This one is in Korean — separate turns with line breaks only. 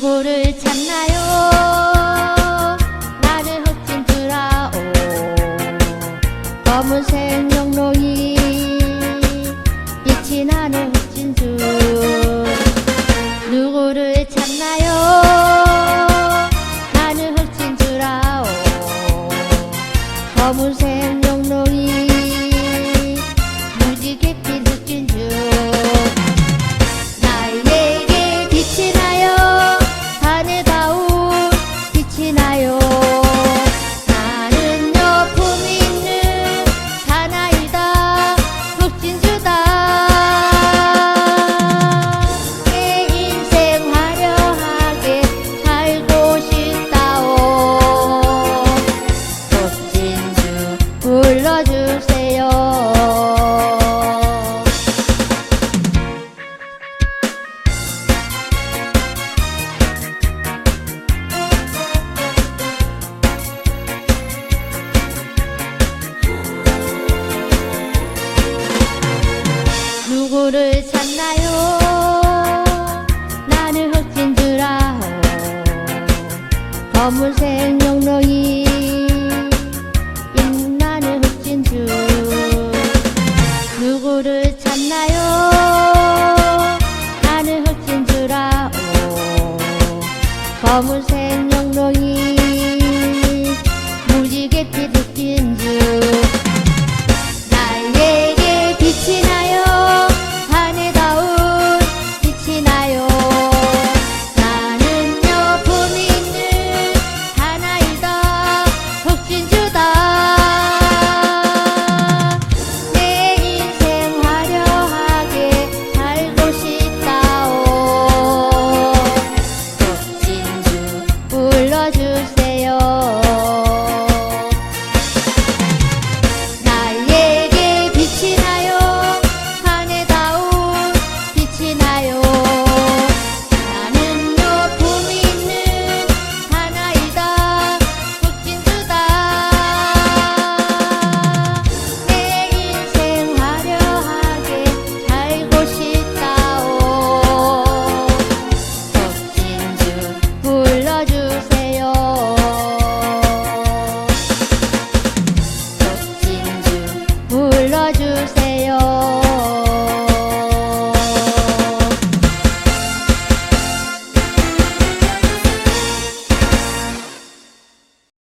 누구를 찾나요 나를 흑진 들아오 검은색 영롱이 빛이 나는 흑진주 누구를 찾나요 나는 흑진주라오 검은색 누구를 찾나요? 나는 흑진주라오 검은색 영롱이. 빛나는 흑진주. 누구를 찾나요? 나는 흑진주라오 검은색